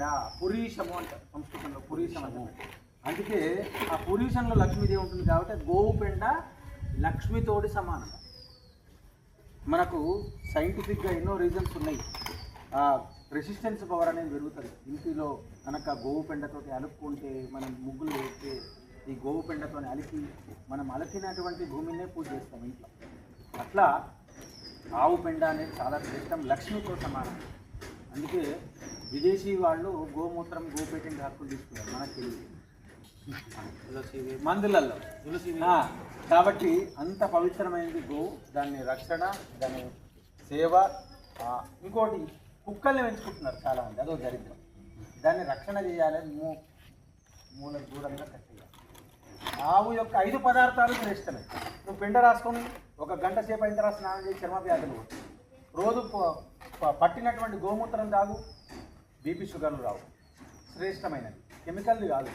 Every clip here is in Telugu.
పెండ పురీషము అంటారు సంస్కృతంలో పురీషము అందుకే ఆ పురీషంలో లక్ష్మీదేవి ఉంటుంది కాబట్టి గోవు పెండ లక్ష్మితోటి సమానం. మనకు సైంటిఫిక్గా ఎన్నో రీజన్స్ ఉన్నాయి. రెసిస్టెన్స్ పవర్ అనేది పెరుగుతుంది. ఇంటిలో కనుక గోవు పెండతో అలుపుకుంటే మనం ముగ్గులు వేస్తే ఈ గోవు పెండతో అలికి మనం అలకినటువంటి భూమినే పూజ చేస్తాం ఇంట్లో. అట్లా ఆవు పెండ అనేది చాలా శ్రేష్టం లక్ష్మితో సమానం. అందుకే విదేశీ వాళ్ళు గోమూత్రం గోపేటెంట్ హక్కులు తీసుకున్నారు. మనకు తెలియదు. మందులలో ఆ, కాబట్టి అంత పవిత్రమైనది గోవు దాన్ని రక్షణ దాని సేవ ఇంకోటి కుక్కల్ని పెంచుకుంటున్నారు చాలామంది. అదో దరిద్రం. దాన్ని రక్షణ చేయాలని మూ మూల దూరంగా కట్టేయాలి ఆవు యొక్క ఐదు పదార్థాలు శ్రేష్టమే నువ్వు పిండ రాసుకొని ఒక గంట సేపు అయిన తర్వాత స్నానం చేసి చర్మ వ్యాధులు. రోజు పట్టినటువంటి గోమూత్రం తాగు. బీపీ షుగర్లు రావు. శ్రేష్టమైనవి. కెమికల్ది కాదు.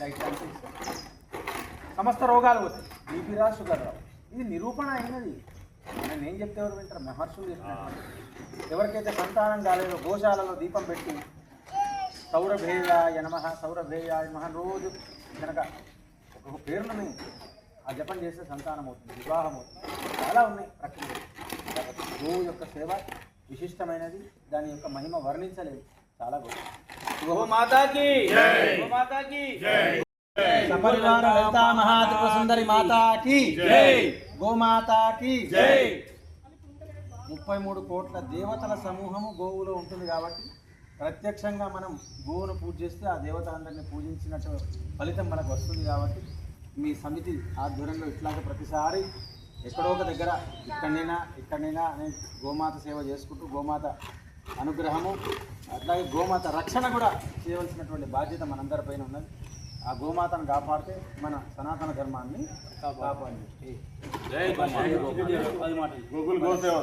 లైట్ సమస్త రోగాలు వస్తాయి బీపీ రా షుగర్ రావు. ఇది నిరూపణ అయినది. నేను ఏం చెప్తే ఎవరు వింటారు? మహర్షులు ఎవరికైతే సంతానం కాలేదో గోశాలలో దీపం పెట్టి సౌరభేయాయ నమ సౌరభేయాయ నమ రోజు కనుక ఒక్కొక్క పేరుని ఆ జపం చేస్తే సంతానం అవుతుంది వివాహం అవుతుంది. చాలా ఉన్నాయి ప్రక్రియ కాబట్టి గోవు యొక్క సేవ విశిష్టమైనది. దాని యొక్క మహిమ వర్ణించలేదు. చాలా గొప్ప సపరివార లలితా సుందరి మాతాకి జై. గోమాతాకి జై! ముప్పై మూడు కోట్ల దేవతల సమూహము గోవులో ఉంటుంది కాబట్టి ప్రత్యక్షంగా మనం గోవును పూజ చేస్తే ఆ దేవతలందరినీ పూజించినట్టు ఫలితం మనకు వస్తుంది కాబట్టి మీ సమితి ఆధ్వర్యంలో ఇట్లాగే ప్రతిసారి ఎక్కడో ఒక దగ్గర ఇక్కడైనా ఇక్కడైనా అనే గోమాత సేవ చేసుకుంటూ గోమాత అనుగ్రహము అట్లాగే గోమాత రక్షణ కూడా చేయవలసినటువంటి బాధ్యత మనందరిపైన ఉన్నది. ఆ గోమాతను కాపాడితే మన సనాతన ధర్మాన్ని కాపాడి. గోకుల్ గోసేవ